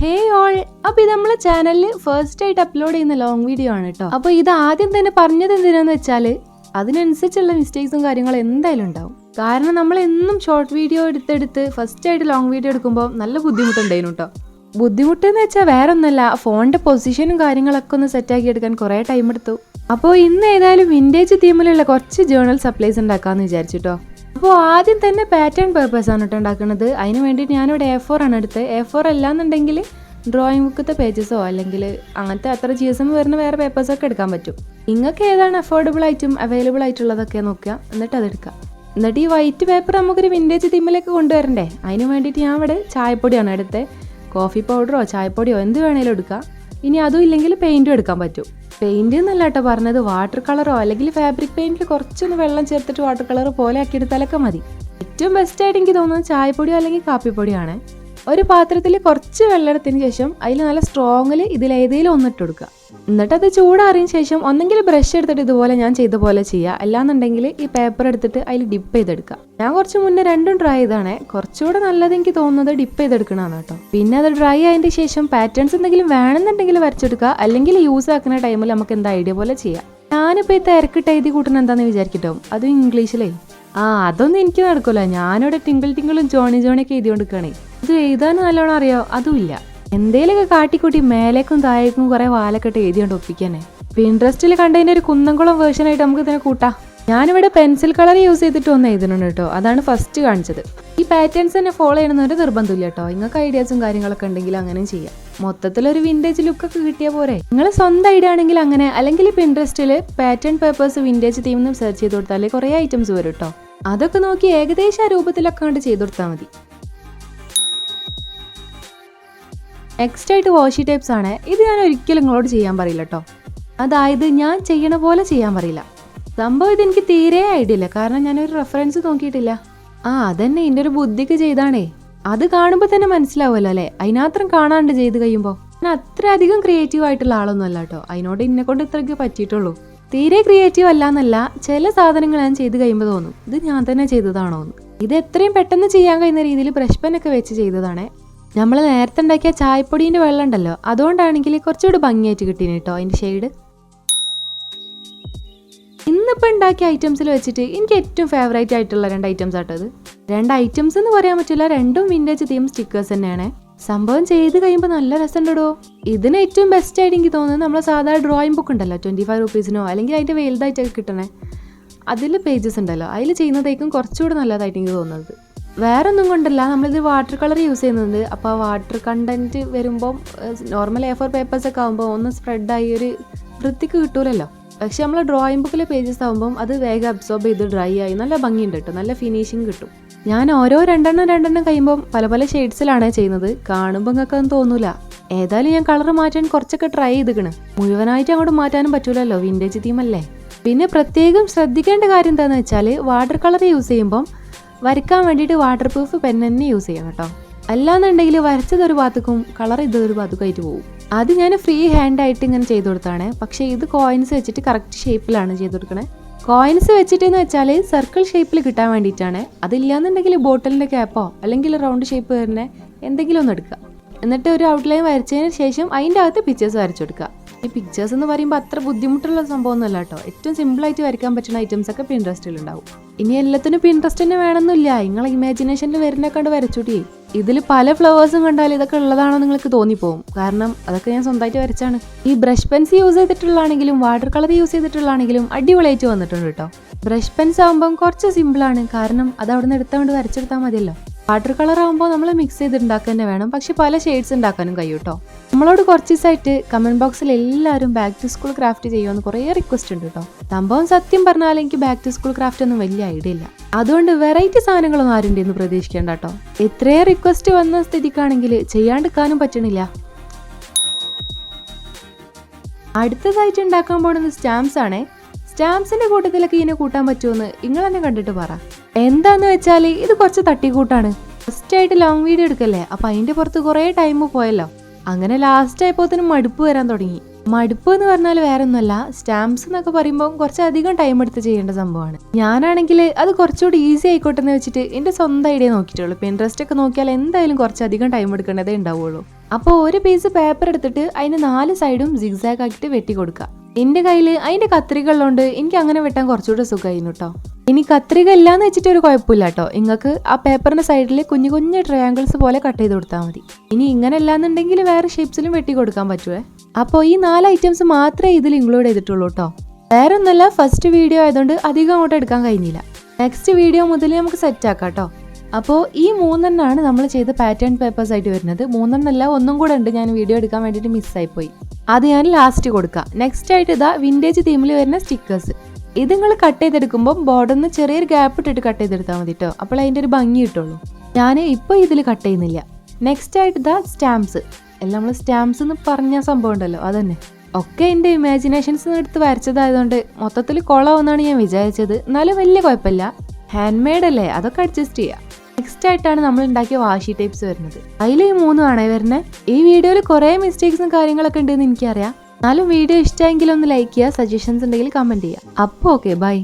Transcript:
ഹേ all അപ്പൊ ഇത് നമ്മളെ ചാനലിൽ ഫസ്റ്റ് ആയിട്ട് അപ്ലോഡ് ചെയ്യുന്ന ലോങ് വീഡിയോ ആണ് കേട്ടോ അപ്പൊ ഇത് ആദ്യം തന്നെ പറഞ്ഞത് എന്തിനാന്ന് വെച്ചാൽ അതിനനുസരിച്ചുള്ള മിസ്റ്റേക്സും കാര്യങ്ങളും എന്തായാലും ഉണ്ടാവും. കാരണം നമ്മൾ എന്നും ഷോർട്ട് വീഡിയോ എടുത്തെടുത്ത് ഫസ്റ്റ് ആയിട്ട് ലോങ് വീഡിയോ എടുക്കുമ്പോൾ നല്ല ബുദ്ധിമുട്ടുണ്ടായിരുന്നു കേട്ടോ ബുദ്ധിമുട്ട് എന്ന് വെച്ചാൽ വേറെ ഒന്നല്ല ഫോണിന്റെ പൊസിഷനും കാര്യങ്ങളൊക്കെ ഒന്ന് സെറ്റാക്കി എടുക്കാൻ കുറേ ടൈം എടുത്തു. അപ്പോൾ ഇന്ന് ഏതായാലും വിന്റേജ് തീമിലുള്ള കുറച്ച് ജേണൽ സപ്ലൈസ് ഉണ്ടാക്കാമെന്ന് വിചാരിച്ചു കേട്ടോ അപ്പോൾ ആദ്യം തന്നെ പാറ്റേൺ പേപ്പേഴ്സ് ആണ് കേട്ടോ ഉണ്ടാക്കുന്നത് അതിന് വേണ്ടിയിട്ട് ഞാനിവിടെ എ ഫോർ ആണ് എടുത്തത്. എ ഫോർ അല്ലാന്നുണ്ടെങ്കിൽ ഡ്രോയിങ് ബുക്കത്തെ പേജസോ അല്ലെങ്കിൽ അങ്ങനത്തെ അത്ര ജി എസ് എം വരുന്ന വേറെ പേപ്പേഴ്സൊക്കെ എടുക്കാൻ പറ്റും. നിങ്ങൾക്ക് ഏതാണ് അഫോർഡബിൾ ആയിട്ടും അവൈലബിൾ ആയിട്ടുള്ളതൊക്കെ നോക്കുക. എന്നിട്ട് അതെടുക്കുക എന്നിട്ട് ഈ വൈറ്റ് പേപ്പർ നമുക്കൊരു വിന്റേജ് തിമ്മിലേക്ക് കൊണ്ടുവരണ്ടേ? അതിന് വേണ്ടിയിട്ട് ഞാൻ ഇവിടെ ചായപ്പൊടിയാണ് എടുത്തത്. കോഫി പൗഡറോ ചായപ്പൊടിയോ എന്ത് വേണേലും എടുക്കുക ഇനി അതും ഇല്ലെങ്കിൽ പെയിന്റും എടുക്കാൻ പറ്റും. പെയിന്റ് എന്നല്ല കേട്ടോ പറഞ്ഞത്. വാട്ടർ കളറോ അല്ലെങ്കിൽ ഫാബ്രിക് പെയിന്റിൽ കുറച്ചൊന്ന് വെള്ളം ചേർത്തിട്ട് വാട്ടർ കളർ പോലെ ആക്കി ആക്കിയെടുത്താലൊക്കെ മതി. ഏറ്റവും ബെസ്റ്റ് ആയിട്ട് എനിക്ക് തോന്നുന്നത് ചായപ്പൊടിയോ അല്ലെങ്കിൽ കാപ്പിപ്പൊടിയാണ് ഒരു പാത്രത്തിൽ കുറച്ച് വെള്ളം എടുത്തതിന് ശേഷം അതിൽ നല്ല സ്ട്രോങ്ങിൽ ഇതിൽ ഏതെങ്കിലും ഒന്നിട്ട് കൊടുക്കുക. എന്നിട്ട് അത് ചൂടാറിയതിന് ശേഷം ഒന്നെങ്കിൽ ബ്രഷ് എടുത്തിട്ട് ഇതുപോലെ ഞാൻ ചെയ്ത പോലെ ചെയ്യുക. അല്ലാന്നുണ്ടെങ്കിൽ ഈ പേപ്പർ എടുത്തിട്ട് അതിൽ ഡിപ്പ് ചെയ്തെടുക്കുക. ഞാൻ കുറച്ച് മുന്നേ രണ്ടും ട്രൈ ചെയ്താണേ കുറച്ചുകൂടെ നല്ലത് എനിക്ക് തോന്നുന്നത് ഡിപ്പ് ചെയ്തെടുക്കണമെന്ന് കേട്ടോ. പിന്നെ അത് ഡ്രൈ ആയതിന് ശേഷം പാറ്റേൺസ് എന്തെങ്കിലും വേണമെന്നുണ്ടെങ്കിൽ വരച്ചെടുക്കുക. അല്ലെങ്കിൽ യൂസ് ആക്കുന്ന ടൈമിൽ നമുക്ക് എന്താ ഐഡിയ പോലെ ചെയ്യാം. ഞാനിപ്പോൾ ഈ തിരക്കിട്ട് എഴുതി കൂട്ടണം എന്താണെന്ന് വിചാരിക്കട്ടോ? അതും ഇംഗ്ലീഷിലേ. ആ അതൊന്നും എനിക്ക് നടക്കൂല. ഞാനിവിടെ ടിങ്കിൾ ടിങ്കിളും ജോണി ജോണിയൊക്കെ എഴുതിക്കൊണ്ടിരിക്കണേ ഇത് എഴുതാൻ നല്ലോണം അറിയോ? അതുമില്ല എന്തേലൊക്കെ കാട്ടിക്കൂട്ടി മേലേക്കും താഴേക്കും കുറെ വാലക്കെട്ട് എഴുതിയോണ്ട് ഒപ്പിക്കാനേ. പിൻട്രസ്റ്റിൽ കണ്ടതിന്റെ ഒരു കുന്നംകുളം വേർഷൻ ആയിട്ട് നമുക്ക് ഇതിനെ കൂട്ടാം. ഞാനിവിടെ പെൻസിൽ കളർ യൂസ് ചെയ്തിട്ട് ഒന്ന് എഴുതുന്നുണ്ട് കേട്ടോ. അതാണ് ഫസ്റ്റ് കാണിച്ചത്. ഈ പാറ്റേൺസ് തന്നെ ഫോളോ ചെയ്യണമെന്നൊരു നിർബന്ധമില്ല കേട്ടോ. നിങ്ങൾക്ക് ഐഡിയാസും കാര്യങ്ങളൊക്കെ ഉണ്ടെങ്കിൽ അങ്ങനെയും ചെയ്യാം. മൊത്തത്തിൽ ഒരു വിന്റേജ് ലുക്കൊക്കെ കിട്ടിയ പോരെ. നിങ്ങൾ സ്വന്തം ഐഡിയ ആണെങ്കിൽ അങ്ങനെ അല്ലെങ്കിൽ പിൻട്രസ്റ്റിൽ pattern papers vintage theme search ചെയ്ത് കൊടുത്താൽ കുറേ ഐറ്റംസ് വരും കേട്ടോ. അതൊക്കെ നോക്കി ഏകദേശം ആ രൂപത്തിലൊക്കെ കണ്ട് ചെയ്ത് കൊടുത്താൽ മതി. നെക്സ്റ്റ് ആയിട്ട് വാഷി ടൈപ്സ് ആണ്. ഇത് ഞാൻ ഒരിക്കലും നിങ്ങളോട് ചെയ്യാൻ പറയില്ല കേട്ടോ അതായത് ഞാൻ ചെയ്യണ പോലെ ചെയ്യാൻ പറയില്ല. സംഭവം ഇത് എനിക്ക് തീരെ ഐഡിയ ഇല്ല. കാരണം ഞാനൊരു റെഫറൻസ് നോക്കിയിട്ടില്ല. ആ അതന്നെ. എന്റെ ഒരു ബുദ്ധിക്ക് ചെയ്താണേ. അത് കാണുമ്പോൾ തന്നെ മനസ്സിലാവുമല്ലോ അല്ലേ? അതിനാത്രം കാണാണ്ട് ചെയ്ത് കഴിയുമ്പോൾ ഞാൻ അത്ര അധികം ക്രിയേറ്റീവ് ആയിട്ടുള്ള ആളൊന്നും അല്ല കേട്ടോ അതിനോട് എന്നെ കൊണ്ട് ഇത്രയ്ക്ക് പറ്റിയിട്ടുള്ളൂ. തീരെ ക്രിയേറ്റീവ് അല്ല എന്നല്ല ചില സാധനങ്ങൾ ഞാൻ ചെയ്ത് കഴിയുമ്പോൾ തോന്നും. ഇത് ഞാൻ തന്നെ ചെയ്തതാണോ എന്ന് ഇത് എത്രയും പെട്ടെന്ന് ചെയ്യാൻ കഴിയുന്ന രീതിയിൽ ബ്രഷ് പെനൊക്കെ വെച്ച് ചെയ്തതാണേ. നമ്മൾ നേരത്തെ ഉണ്ടാക്കിയ ചായപ്പൊടീന്റെ വെള്ളം ഉണ്ടല്ലോ അതുകൊണ്ടാണെങ്കിൽ കുറച്ചുകൂടി ഭംഗിയായിട്ട് കിട്ടീന് കേട്ടോ അതിന്റെ ഷെയ്ഡ് ഇന്നിപ്പോൾ ഉണ്ടാക്കിയ ഐറ്റംസിൽ വെച്ചിട്ട് എനിക്ക് ഏറ്റവും ഫേവറേറ്റ് ആയിട്ടുള്ള രണ്ട് ഐറ്റംസ് ആട്ടോ ഇത്. രണ്ട് ഐറ്റംസ് എന്ന് പറയാൻ പറ്റില്ല രണ്ടും വിന്റേജ് തീം സ്റ്റിക്കേഴ്സ് തന്നെയാണ്. സംഭവം ചെയ്ത് കഴിയുമ്പോൾ നല്ല രസമുണ്ടോ ഇതിന് ഏറ്റവും ബെസ്റ്റ് ആയിട്ട് എനിക്ക് തോന്നുന്നത് നമ്മളെ സാധാരണ ഡ്രോയിങ് ബുക്ക് ഉണ്ടല്ലോ ട്വന്റി ഫൈവ് റുപ്പീസിനോ അല്ലെങ്കിൽ അതിന്റെ വലുതായിട്ടൊക്കെ കിട്ടണേ. അതിൽ പേജസ് ഉണ്ടല്ലോ അതിൽ ചെയ്യുന്നതായിരിക്കും കുറച്ചുകൂടി നല്ലതായിട്ട് എനിക്ക് തോന്നുന്നത്. വേറെ ഒന്നും കൊണ്ടല്ല. നമ്മളിത് വാട്ടർ കളർ യൂസ് ചെയ്യുന്നുണ്ട്. അപ്പോൾ വാട്ടർ കണ്ടന്റ് വരുമ്പോൾ നോർമൽ എ ഫോർ പേപ്പേഴ്സ് ഒക്കെ ആകുമ്പോൾ ഒന്ന് സ്പ്രെഡായി ഒരു വൃത്തിക്ക് കിട്ടൂലല്ലോ. പക്ഷെ നമ്മൾ ഡ്രോയിങ് ബുക്കിലെ പേജസ് ആകുമ്പം അത് വേഗം അബ്സോർബ് ചെയ്ത് ഡ്രൈ ആയി നല്ല ഭംഗിയുണ്ട് കേട്ടോ നല്ല ഫിനിഷിങ് കിട്ടും. ഞാൻ ഓരോ രണ്ടെണ്ണം രണ്ടെണ്ണം കഴിയുമ്പം പല പല ഷെയ്ഡ്സിലാണ് ചെയ്യുന്നത്. കാണുമ്പോൾ നിങ്ങൾക്ക് ഒന്നും തോന്നൂല. ഏതായാലും ഞാൻ കളർ മാറ്റാൻ കുറച്ചൊക്കെ ട്രൈ ചെയ്തിക്കണ്. മുഴുവനായിട്ട് അങ്ങോട്ട് മാറ്റാനും പറ്റൂലല്ലോ വിന്റേജ് തീമല്ലേ പിന്നെ പ്രത്യേകം ശ്രദ്ധിക്കേണ്ട കാര്യം എന്താണെന്ന് വെച്ചാൽ വാട്ടർ കളർ യൂസ് ചെയ്യുമ്പം വരയ്ക്കാൻ വേണ്ടിയിട്ട് വാട്ടർ പ്രൂഫ് പെൻ തന്നെ യൂസ് ചെയ്യണം കേട്ടോ. അല്ലാന്നുണ്ടെങ്കിൽ വരച്ചത് ഒരു ഭാഗത്തേക്കും കളർ ഇതൊരു ഭാഗത്തേക്കായിട്ട് പോകും. അത് ഞാൻ ഫ്രീ ഹാൻഡ് ആയിട്ട് ഇങ്ങനെ ചെയ്ത് കൊടുത്താണ് പക്ഷേ ഇത് കോയിൻസ് വെച്ചിട്ട് കറക്റ്റ് ഷേപ്പിലാണ് ചെയ്ത് കൊടുക്കണേ. കോയിൻസ് വെച്ചിട്ടെന്ന് വെച്ചാൽ സർക്കിൾ ഷേപ്പിൽ കിട്ടാൻ വേണ്ടിയിട്ടാണ്. അതില്ലാന്നുണ്ടെങ്കിൽ ബോട്ടിലിന്റെ ക്യാപ്പോ അല്ലെങ്കിൽ റൗണ്ട് ഷേപ്പ് വരുന്ന എന്തെങ്കിലും ഒന്ന് എടുക്കുക. എന്നിട്ട് ഒരു ഔട്ട്ലൈൻ വരച്ചതിന് ശേഷം അതിന്റെ അകത്ത് പിക്ചേഴ്സ് വരച്ചു കൊടുക്കുക. ഈ പിക്ചേഴ്സ് എന്ന് പറയുമ്പോൾ അത്ര ബുദ്ധിമുട്ടുള്ള സംഭവമൊന്നുമല്ല കേട്ടോ. ഏറ്റവും സിമ്പിളായിട്ട് വരയ്ക്കാൻ പറ്റുന്ന ഐറ്റംസ് ഒക്കെ പിൻട്രസ്റ്റിൽ ഉണ്ടാവും. ഇനി എല്ലാത്തിനും പിൻട്രസ്റ്റ് തന്നെ വേണമെന്നില്ല. നിങ്ങളെ ഇമാജിനേഷനിൽ വരുന്ന കണ്ട് വരച്ചൂട്ടി ഇതിൽ പല ഫ്ലവേഴ്സും കണ്ടാൽ ഇതൊക്കെ ഉള്ളതാണോ നിങ്ങൾക്ക് തോന്നിപ്പോവും. കാരണം അതൊക്കെ ഞാൻ സ്വന്തമായിട്ട് വരച്ചാണ്. ഈ ബ്രഷ് പെൻസ് യൂസ് ചെയ്തിട്ടുള്ളതാണെങ്കിലും വാട്ടർ കളർ യൂസ് ചെയ്തിട്ടുള്ളതാണെങ്കിലും അടിപൊളിയായിട്ട് വന്നിട്ടുണ്ട് കേട്ടോ. ബ്രഷ് പെൻസ് ആകുമ്പം കുറച്ച് സിമ്പിളാണ് കാരണം അത് അവിടെ നിന്ന് എടുത്തുകൊണ്ട് വരച്ചെടുത്താൽ മതിയല്ലോ. വാട്ടർ കളർ ആകുമ്പോൾ നമ്മൾ മിക്സ് ചെയ്ത് ഉണ്ടാക്കാൻ തന്നെ വേണം. പക്ഷെ പല ഷെയ്ഡ്സ് ഉണ്ടാക്കാനും കഴിയും കേട്ടോ. നമ്മളോട് കുറച്ച് ദിവസമായിട്ട് കമന്റ് ബോക്സിൽ എല്ലാവരും ബാക്ക് ടു സ്കൂൾ ക്രാഫ്റ്റ് ചെയ്യുമെന്ന് കുറേ റിക്വസ്റ്റ് ഉണ്ട് കേട്ടോ സംഭവം സത്യം പറഞ്ഞാൽ എനിക്ക് ബാക്ക് ടു സ്കൂൾ ക്രാഫ്റ്റ് ഒന്നും വലിയ ഐഡിയ ഇല്ല. അതുകൊണ്ട് വെറൈറ്റി സാധനങ്ങളൊന്നും ആരുണ്ട് എന്ന് പ്രതീക്ഷിക്കേണ്ട കേട്ടോ എത്രയോ റിക്വസ്റ്റ് വന്ന സ്ഥിതിക്കാണെങ്കിൽ ചെയ്യാണ്ടിരിക്കാനും പറ്റണില്ല. അടുത്തതായിട്ട് ഉണ്ടാക്കാൻ പോകുന്നത് സ്റ്റാമ്പ്സ് ആണ്. സ്റ്റാമ്പ്സിന്റെ കൂട്ടത്തിലൊക്കെ ഇതിനെ കൂട്ടാൻ പറ്റുമെന്ന് നിങ്ങൾ തന്നെ കണ്ടിട്ട് പറ. എന്താന്ന് വെച്ചാൽ ഇത് കുറച്ച് തട്ടിക്കൂട്ടാണ്. ഫസ്റ്റ് ആയിട്ട് ലോങ് വീഡിയോ എടുക്കല്ലേ? അപ്പൊ അതിന്റെ പുറത്ത് കുറെ ടൈം പോയല്ലോ. അങ്ങനെ ലാസ്റ്റ് ആയപ്പോത്തിന് മടുപ്പ് വരാൻ തുടങ്ങി. മടുപ്പ് എന്ന് പറഞ്ഞാൽ വേറെ ഒന്നുമല്ല സ്റ്റാമ്പ്സ് എന്നൊക്കെ പറയുമ്പോൾ കുറച്ചധികം ടൈം എടുത്ത് ചെയ്യേണ്ട സംഭവമാണ്. ഞാനാണെങ്കിൽ അത് കുറച്ചുകൂടി ഈസി ആയിക്കോട്ടെ എന്ന് വെച്ചിട്ട് എന്റെ സ്വന്തം ഐഡിയ നോക്കിയിട്ടുള്ളൂ. ഇപ്പം ഇൻട്രസ്റ്റ് ഒക്കെ നോക്കിയാൽ എന്തായാലും കുറച്ചധികം ടൈം എടുക്കേണ്ടതേ ഉണ്ടാവുള്ളൂ. അപ്പോൾ ഒരു പീസ് പേപ്പർ എടുത്തിട്ട് അതിന് നാല് സൈഡും സിഗ്സാഗ് ആക്കിയിട്ട് വെട്ടി കൊടുക്കുക. എന്റെ കയ്യിൽ അതിന്റെ കത്രിക ഉള്ളതുകൊണ്ട് എനിക്ക് അങ്ങനെ വെട്ടാൻ കുറച്ചുകൂടെ സുഖമായിരുന്നു കേട്ടോ ഇനി കത്രിക ഇല്ലാന്ന് വെച്ചിട്ട് ഒരു കുഴപ്പമില്ല കേട്ടോ നിങ്ങൾക്ക് ആ പേപ്പറിന്റെ സൈഡിൽ കുഞ്ഞു കുഞ്ഞു ട്രയാങ്കിൾസ് പോലെ കട്ട് ചെയ്ത് കൊടുത്താൽ മതി. ഇനി ഇങ്ങനെ അല്ലാന്നുണ്ടെങ്കിൽ വേറെ ഷേപ്സിലും വെട്ടി കൊടുക്കാൻ പറ്റുമേ അപ്പോൾ ഈ നാല് ഐറ്റംസ് മാത്രമേ ഇതിൽ ഇൻക്ലൂഡ് ചെയ്തിട്ടുള്ളൂ കേട്ടോ വേറെ ഒന്നല്ല ഫസ്റ്റ് വീഡിയോ ആയതുകൊണ്ട് അധികം അങ്ങോട്ട് എടുക്കാൻ കഴിഞ്ഞില്ല. നെക്സ്റ്റ് വീഡിയോ മുതൽ നമുക്ക് സെറ്റ് ആക്കാം കേട്ടോ അപ്പോൾ ഈ മൂന്നെണ്ണമാണ് നമ്മൾ ചെയ്ത പാറ്റേൺ പേപ്പേഴ്സ് ആയിട്ട് വരുന്നത്. മൂന്നെണ്ണല്ല ഒന്നും കൂടെ ഉണ്ട്. ഞാൻ വീഡിയോ എടുക്കാൻ വേണ്ടിയിട്ട് മിസ്സായിപ്പോയി അത് ഞാൻ ലാസ്റ്റ് കൊടുക്കാം. നെക്സ്റ്റ് ആയിട്ട് ഇതാ വിന്റേജ് തീമിൽ വരുന്ന സ്റ്റിക്കേഴ്സ് ഇത് നിങ്ങൾ കട്ട് ചെയ്തെടുക്കുമ്പോൾ ബോർഡറിന് ചെറിയൊരു ഗ്യാപ്പ് ഇട്ടിട്ട് കട്ട് ചെയ്തെടുത്താൽ മതി കേട്ടോ അപ്പോൾ അതിന്റെ ഒരു ഭംഗി കിട്ടുള്ളൂ. ഞാൻ ഇപ്പോൾ ഇതിൽ കട്ട് ചെയ്യുന്നില്ല. നെക്സ്റ്റ് ആയിട്ട് ഇതാ സ്റ്റാമ്പ്സ് എല്ലാം നമ്മൾ സ്റ്റാമ്പ്സ് എന്ന് പറഞ്ഞ സംഭവം ഉണ്ടല്ലോ അതന്നെ. ഒക്കെ എന്റെ ഇമാജിനേഷൻസ് എടുത്ത് വരച്ചതായതുകൊണ്ട് മൊത്തത്തിൽ കുളമെന്നാണ് ഞാൻ വിചാരിച്ചത്. എന്നാലും വലിയ കുഴപ്പമില്ല ഹാൻഡ് മെയ്ഡ് അല്ലേ? അതൊക്കെ അഡ്ജസ്റ്റ് ചെയ്യാം. നെക്സ്റ്റ് ആയിട്ടാണ് നമ്മൾ ഉണ്ടാക്കിയ വാഷി ടൈപ്സ് വരുന്നത്. അതിൽ ഈ മൂന്നുമാണേ വരുന്നത് ഈ വീഡിയോയിൽ കുറേ മിസ്റ്റേക്സും കാര്യങ്ങളൊക്കെ ഉണ്ടെന്ന് എനിക്കറിയാം. എന്നാലും വീഡിയോ ഇഷ്ടമെങ്കിൽ ഒന്ന് ലൈക്ക് ചെയ്യുക സജഷൻസ് ഉണ്ടെങ്കിൽ കമന്റ് ചെയ്യുക. അപ്പോൾ ഓക്കെ ബൈ